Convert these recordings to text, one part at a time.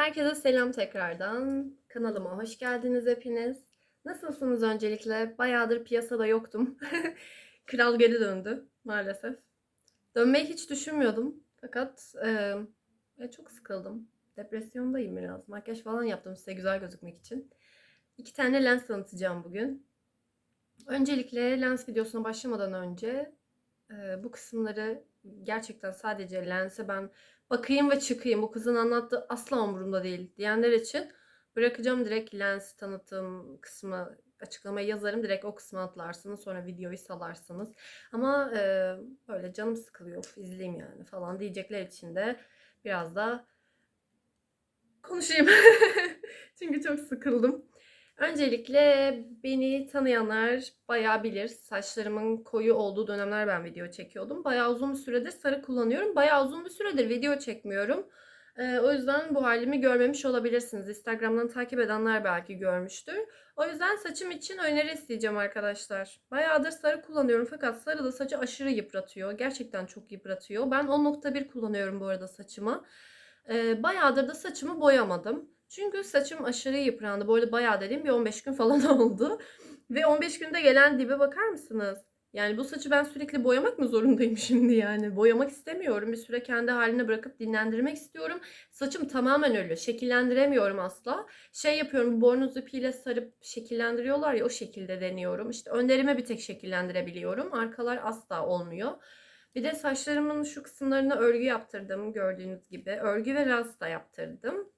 Herkese selam tekrardan. Kanalıma hoş geldiniz hepiniz. Nasılsınız öncelikle? Bayağıdır piyasada yoktum. Kral geri döndü maalesef. Dönmeyi hiç düşünmüyordum. Fakat e, çok sıkıldım. Depresyondayım biraz. Makyaj falan yaptım size güzel gözükmek için. İki tane lens tanıtacağım bugün. Öncelikle lens videosuna başlamadan önce bu kısımları gerçekten sadece lense ben bakayım ve çıkayım. Bu kızın anlattığı asla umurumda değil diyenler için bırakacağım direkt lens tanıtım kısmı açıklamayı yazarım. Direkt o kısmı atlarsınız. Sonra videoyu salarsınız. Ama e, böyle canım sıkılıyor. Of, izleyeyim yani falan diyecekler için de biraz da konuşayım. Çünkü çok sıkıldım. Öncelikle beni tanıyanlar bayağı bilir. Saçlarımın koyu olduğu dönemler ben video çekiyordum. Bayağı uzun bir süredir sarı kullanıyorum. Bayağı uzun bir süredir video çekmiyorum. Ee, o yüzden bu halimi görmemiş olabilirsiniz. Instagram'dan takip edenler belki görmüştür. O yüzden saçım için öneri isteyeceğim arkadaşlar. Bayağıdır sarı kullanıyorum fakat sarı da saçı aşırı yıpratıyor. Gerçekten çok yıpratıyor. Ben 10.1 kullanıyorum bu arada saçıma. Ee, bayağıdır da saçımı boyamadım. Çünkü saçım aşırı yıprandı. Bu arada bayağı dediğim bir 15 gün falan oldu. Ve 15 günde gelen dibe bakar mısınız? Yani bu saçı ben sürekli boyamak mı zorundayım şimdi yani? Boyamak istemiyorum. Bir süre kendi haline bırakıp dinlendirmek istiyorum. Saçım tamamen ölü. Şekillendiremiyorum asla. Şey yapıyorum bornoz ipiyle sarıp şekillendiriyorlar ya o şekilde deniyorum. İşte önlerime bir tek şekillendirebiliyorum. Arkalar asla olmuyor. Bir de saçlarımın şu kısımlarına örgü yaptırdım gördüğünüz gibi. Örgü ve rasta yaptırdım.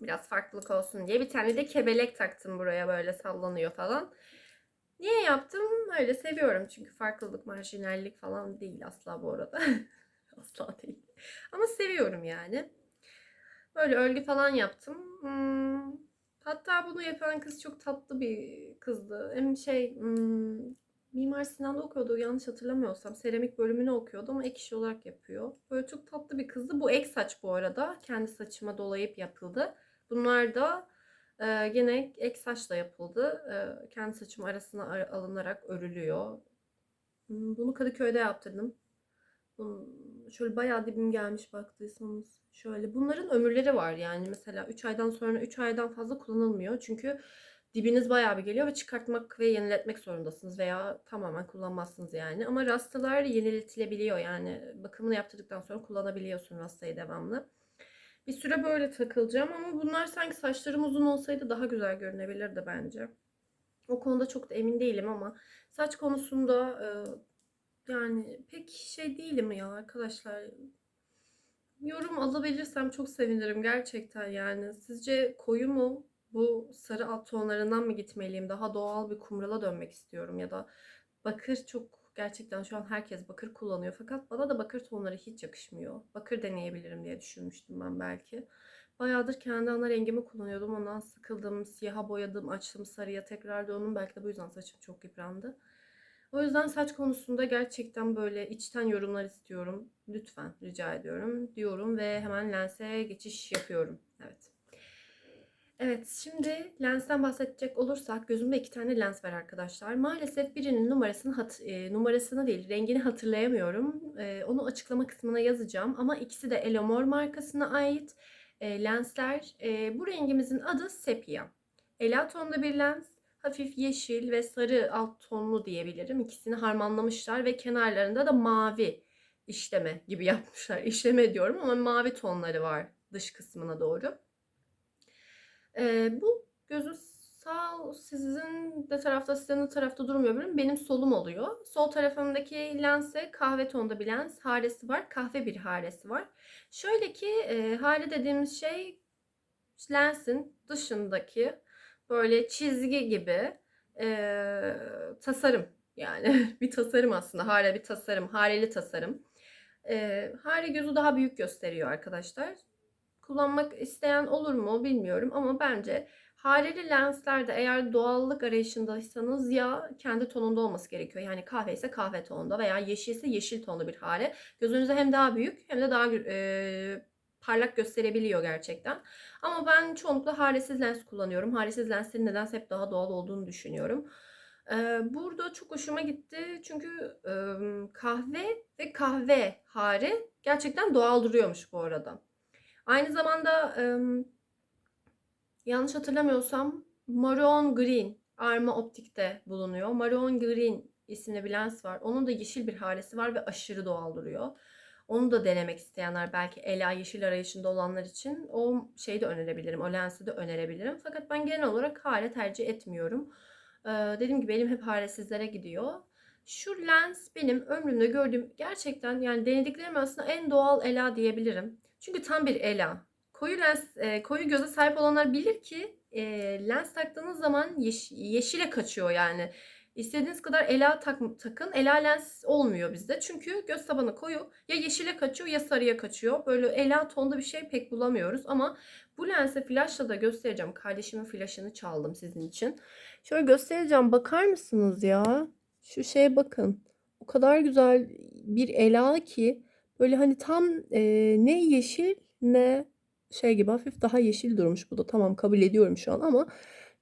Biraz farklılık olsun diye. Bir tane de kebelek taktım buraya böyle sallanıyor falan. Niye yaptım? Öyle seviyorum çünkü farklılık, marjinallik falan değil asla bu arada. asla değil. Ama seviyorum yani. Böyle örgü falan yaptım. Hmm. Hatta bunu yapan kız çok tatlı bir kızdı. Hem şey hmm, Mimar Sinan'da okuyordu yanlış hatırlamıyorsam. Seramik bölümünü okuyordu ama ek iş olarak yapıyor. Böyle çok tatlı bir kızdı. Bu ek saç bu arada. Kendi saçıma dolayıp yapıldı. Bunlar da e, gene ek saçla yapıldı. E, kendi saçım arasına ar- alınarak örülüyor. Hmm, Bunu Kadıköy'de yaptırdım. Bunun şöyle bayağı dibim gelmiş baktıysanız. Şöyle bunların ömürleri var yani mesela 3 aydan sonra 3 aydan fazla kullanılmıyor. Çünkü dibiniz bayağı bir geliyor ve çıkartmak ve yeniletmek zorundasınız veya tamamen kullanmazsınız yani. Ama rastalar yeniletilebiliyor yani bakımını yaptırdıktan sonra kullanabiliyorsun rastayı devamlı. Bir süre böyle takılacağım ama bunlar sanki saçlarım uzun olsaydı daha güzel görünebilirdi bence. O konuda çok da emin değilim ama saç konusunda e, yani pek şey değilim ya arkadaşlar. Yorum alabilirsem çok sevinirim gerçekten yani. Sizce koyu mu? Bu sarı alt tonlarından mı gitmeliyim? Daha doğal bir kumrala dönmek istiyorum ya da bakır çok gerçekten şu an herkes bakır kullanıyor fakat bana da bakır tonları hiç yakışmıyor. Bakır deneyebilirim diye düşünmüştüm ben belki. Bayağıdır kendi ana rengimi kullanıyordum. Ondan sıkıldım. Siyaha boyadım. Açtım sarıya tekrar döndüm. Belki de bu yüzden saçım çok yıprandı. O yüzden saç konusunda gerçekten böyle içten yorumlar istiyorum. Lütfen rica ediyorum diyorum ve hemen lense geçiş yapıyorum. Evet. Evet şimdi lensten bahsedecek olursak gözümde iki tane lens var arkadaşlar. Maalesef birinin numarasını hat, e, numarasını değil rengini hatırlayamıyorum. E, onu açıklama kısmına yazacağım ama ikisi de Elomor markasına ait e, lensler. Bu rengimizin adı Sepia. Ela tonda bir lens. Hafif yeşil ve sarı alt tonlu diyebilirim. İkisini harmanlamışlar ve kenarlarında da mavi işleme gibi yapmışlar. İşleme diyorum ama mavi tonları var dış kısmına doğru. Ee, bu gözü sağ sizin de tarafta sizin de tarafta durmuyor benim. Benim solum oluyor. Sol tarafımdaki lense kahve tonda bir lens. Haresi var. Kahve bir haresi var. Şöyle ki e, hare dediğimiz şey lensin dışındaki böyle çizgi gibi e, tasarım. Yani bir tasarım aslında. Hare bir tasarım. Hareli tasarım. E, hare gözü daha büyük gösteriyor arkadaşlar kullanmak isteyen olur mu bilmiyorum ama bence hareli lenslerde eğer doğallık arayışındaysanız ya kendi tonunda olması gerekiyor. Yani kahve ise kahve tonunda veya yeşil ise yeşil tonlu bir hare. Gözünüze hem daha büyük hem de daha e, parlak gösterebiliyor gerçekten. Ama ben çoğunlukla haresiz lens kullanıyorum. Haresiz lenslerin nedense hep daha doğal olduğunu düşünüyorum. Burada çok hoşuma gitti çünkü kahve ve kahve hare gerçekten doğal duruyormuş bu arada. Aynı zamanda yanlış hatırlamıyorsam Maroon Green Arma Optik'te bulunuyor. Maroon Green isimli bir lens var. Onun da yeşil bir halesi var ve aşırı doğal duruyor. Onu da denemek isteyenler belki ela yeşil arayışında olanlar için o şeyi de önerebilirim. O lensi de önerebilirim. Fakat ben genel olarak hale tercih etmiyorum. Ee, dediğim gibi elim hep halesizlere gidiyor. Şu lens benim ömrümde gördüğüm gerçekten yani denediklerim arasında en doğal ela diyebilirim. Çünkü tam bir ela. Koyu lens, e, koyu göze sahip olanlar bilir ki e, lens taktığınız zaman yeş- yeşile kaçıyor yani. İstediğiniz kadar ela tak, takın. Ela lens olmuyor bizde. Çünkü göz tabanı koyu. Ya yeşile kaçıyor ya sarıya kaçıyor. Böyle ela tonda bir şey pek bulamıyoruz. Ama bu lensi flaşla da göstereceğim. Kardeşimin flaşını çaldım sizin için. Şöyle göstereceğim. Bakar mısınız ya? Şu şeye bakın. O kadar güzel bir ela ki böyle hani tam e, ne yeşil ne şey gibi hafif daha yeşil durmuş bu da. Tamam kabul ediyorum şu an ama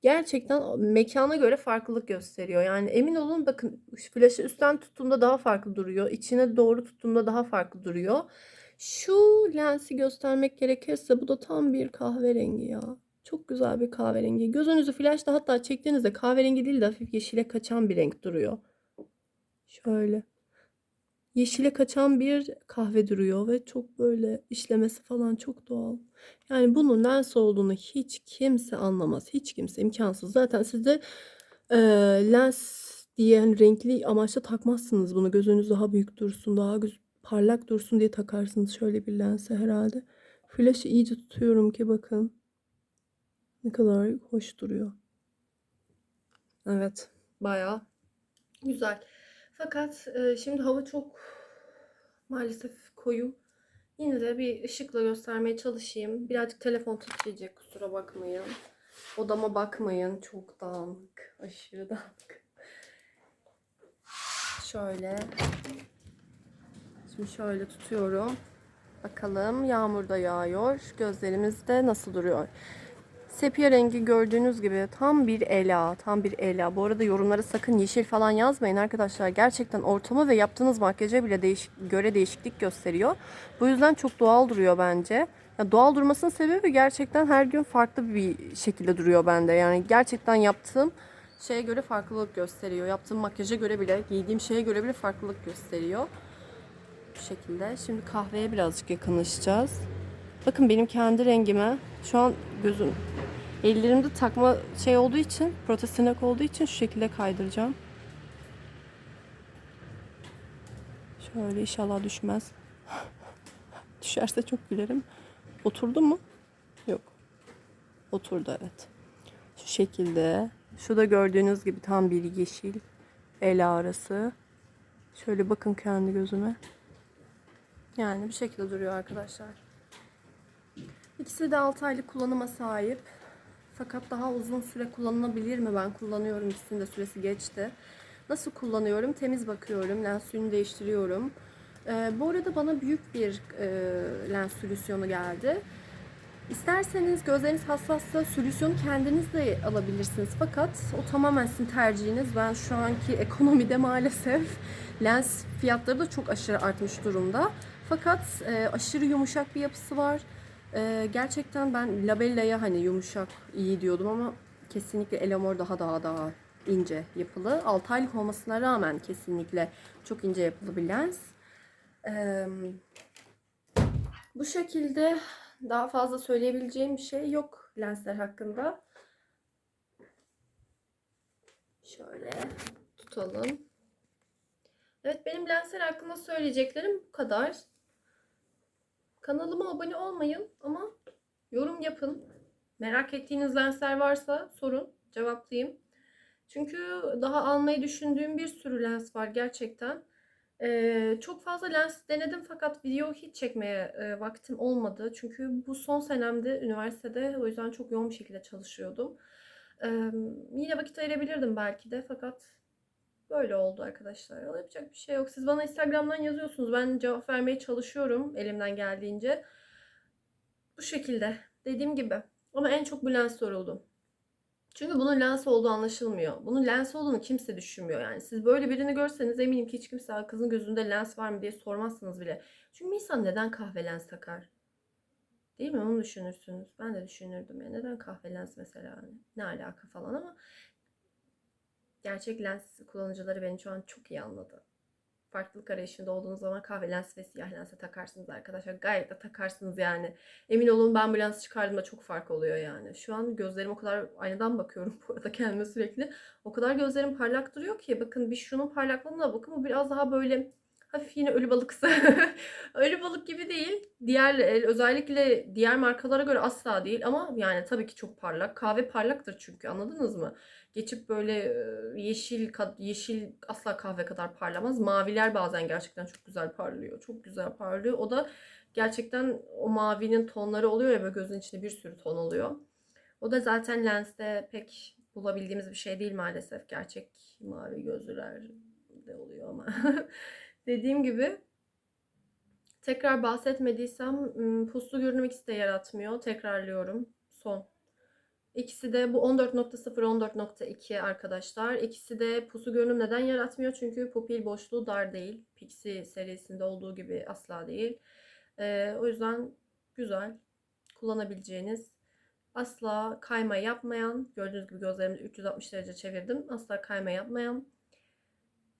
gerçekten mekana göre farklılık gösteriyor. Yani emin olun bakın flaşı üstten tuttuğumda daha farklı duruyor. İçine doğru tuttuğumda daha farklı duruyor. Şu lensi göstermek gerekirse bu da tam bir kahverengi ya. Çok güzel bir kahverengi. Gözünüzü flaşla hatta çektiğinizde kahverengi değil de hafif yeşile kaçan bir renk duruyor. Şöyle. Yeşile kaçan bir kahve duruyor ve çok böyle işlemesi falan çok doğal. Yani bunun lens olduğunu hiç kimse anlamaz. Hiç kimse imkansız. Zaten siz de e, lens diye renkli amaçla takmazsınız bunu. Gözünüz daha büyük dursun, daha parlak dursun diye takarsınız şöyle bir lense herhalde. Flaşı iyice tutuyorum ki bakın. Ne kadar hoş duruyor. Evet, bayağı güzel. Fakat e, şimdi hava çok maalesef koyu. Yine de bir ışıkla göstermeye çalışayım. Birazcık telefon titreyecek kusura bakmayın. Odama bakmayın. Çok dağınık. Aşırı dağınık. Şöyle. Şimdi şöyle tutuyorum. Bakalım yağmur da yağıyor. Gözlerimizde nasıl duruyor? Sepia rengi gördüğünüz gibi tam bir ela, tam bir ela. Bu arada yorumlara sakın yeşil falan yazmayın arkadaşlar. Gerçekten ortama ve yaptığınız makyaja bile değiş göre değişiklik gösteriyor. Bu yüzden çok doğal duruyor bence. Ya doğal durmasının sebebi gerçekten her gün farklı bir şekilde duruyor bende. Yani gerçekten yaptığım şeye göre farklılık gösteriyor. Yaptığım makyaja göre bile, giydiğim şeye göre bile farklılık gösteriyor. Bu şekilde. Şimdi kahveye birazcık yakınlaşacağız. Bakın benim kendi rengime şu an gözüm ellerimde takma şey olduğu için protesinek olduğu için şu şekilde kaydıracağım. Şöyle inşallah düşmez. Düşerse çok gülerim. Oturdu mu? Yok. Oturdu evet. Şu şekilde. Şu da gördüğünüz gibi tam bir yeşil el arası. Şöyle bakın kendi gözüme. Yani bu şekilde duruyor arkadaşlar. İkisi de 6 aylık kullanıma sahip. Fakat daha uzun süre kullanılabilir mi? Ben kullanıyorum. İkisinin de süresi geçti. Nasıl kullanıyorum? Temiz bakıyorum. Lens değiştiriyorum. Ee, bu arada bana büyük bir e, lens solüsyonu geldi. İsterseniz gözleriniz hassassa solüsyonu kendiniz de alabilirsiniz. Fakat o tamamen sizin tercihiniz. Ben şu anki ekonomide maalesef lens fiyatları da çok aşırı artmış durumda. Fakat e, aşırı yumuşak bir yapısı var. E, gerçekten ben Labella'ya hani yumuşak iyi diyordum ama kesinlikle Elamor daha daha daha ince yapılı. 6 aylık olmasına rağmen kesinlikle çok ince yapılı bir lens. E, bu şekilde daha fazla söyleyebileceğim bir şey yok lensler hakkında. Şöyle tutalım. Evet benim lensler hakkında söyleyeceklerim bu kadar. Kanalıma abone olmayın ama yorum yapın. Merak ettiğiniz lensler varsa sorun, cevaplayayım. Çünkü daha almayı düşündüğüm bir sürü lens var gerçekten. Ee, çok fazla lens denedim fakat video hiç çekmeye e, vaktim olmadı. Çünkü bu son senemde üniversitede o yüzden çok yoğun bir şekilde çalışıyordum. Ee, yine vakit ayırabilirdim belki de fakat böyle oldu arkadaşlar. Yapacak bir şey yok. Siz bana Instagram'dan yazıyorsunuz. Ben cevap vermeye çalışıyorum elimden geldiğince. Bu şekilde. Dediğim gibi. Ama en çok bu lens soruldu. Çünkü bunun lens olduğu anlaşılmıyor. Bunun lens olduğunu kimse düşünmüyor yani. Siz böyle birini görseniz eminim ki hiç kimse "Aa, kızın gözünde lens var mı diye sormazsınız bile. Çünkü insan neden kahve lens takar? Değil mi? Onu düşünürsünüz. Ben de düşünürdüm. Ya neden kahve lens mesela? Ne alaka falan ama gerçek lens kullanıcıları beni şu an çok iyi anladı. Farklılık arayışında olduğunuz zaman kahve lens ve siyah lense takarsınız arkadaşlar. Gayet de takarsınız yani. Emin olun ben bu lensi çıkardığımda çok fark oluyor yani. Şu an gözlerim o kadar aynadan bakıyorum bu arada kendime sürekli. O kadar gözlerim parlak duruyor ki bakın bir şunun parlaklığına bakın bu biraz daha böyle hafif yine ölü balıksı. ölü balık gibi değil. Diğer e, özellikle diğer markalara göre asla değil ama yani tabii ki çok parlak. Kahve parlaktır çünkü anladınız mı? Geçip böyle e, yeşil yeşil asla kahve kadar parlamaz. Maviler bazen gerçekten çok güzel parlıyor. Çok güzel parlıyor. O da gerçekten o mavinin tonları oluyor ya böyle gözün içinde bir sürü ton oluyor. O da zaten lenste pek bulabildiğimiz bir şey değil maalesef. Gerçek mavi gözlüler de oluyor ama. Dediğim gibi tekrar bahsetmediysem puslu görünüm ikisi de yaratmıyor. Tekrarlıyorum. Son. İkisi de bu 14.0 14.2 arkadaşlar. İkisi de pusu görünüm neden yaratmıyor? Çünkü pupil boşluğu dar değil. Pixie serisinde olduğu gibi asla değil. Ee, o yüzden güzel kullanabileceğiniz asla kayma yapmayan gördüğünüz gibi gözlerimi 360 derece çevirdim. Asla kayma yapmayan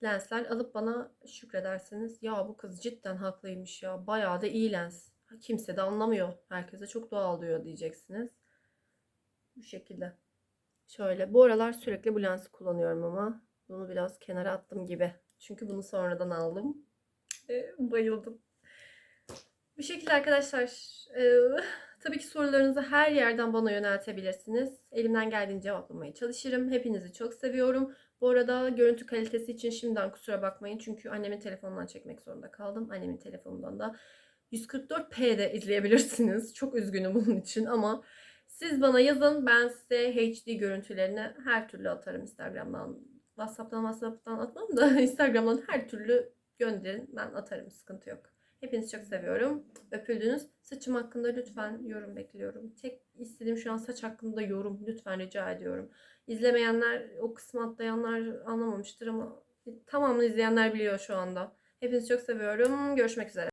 lensler alıp bana şükredersiniz. Ya bu kız cidden haklıymış ya. Bayağı da iyi lens. Kimse de anlamıyor. Herkese çok doğal diyor diyeceksiniz. Bu şekilde. Şöyle. Bu aralar sürekli bu lensi kullanıyorum ama bunu biraz kenara attım gibi. Çünkü bunu sonradan aldım. E, bayıldım. Bu şekilde arkadaşlar. e, tabii ki sorularınızı her yerden bana yöneltebilirsiniz. Elimden geldiğince cevaplamaya çalışırım. Hepinizi çok seviyorum. Bu arada görüntü kalitesi için şimdiden kusura bakmayın. Çünkü annemin telefonundan çekmek zorunda kaldım. Annemin telefonundan da 144p'de izleyebilirsiniz. Çok üzgünüm bunun için ama siz bana yazın. Ben size HD görüntülerini her türlü atarım Instagram'dan. WhatsApp'tan WhatsApp'tan atmam da Instagram'dan her türlü gönderin. Ben atarım. Sıkıntı yok. Hepinizi çok seviyorum. Öpüldünüz. Saçım hakkında lütfen yorum bekliyorum. Tek istediğim şu an saç hakkında yorum. Lütfen rica ediyorum. İzlemeyenler, o kısmı atlayanlar anlamamıştır ama tamamını izleyenler biliyor şu anda. Hepinizi çok seviyorum. Görüşmek üzere.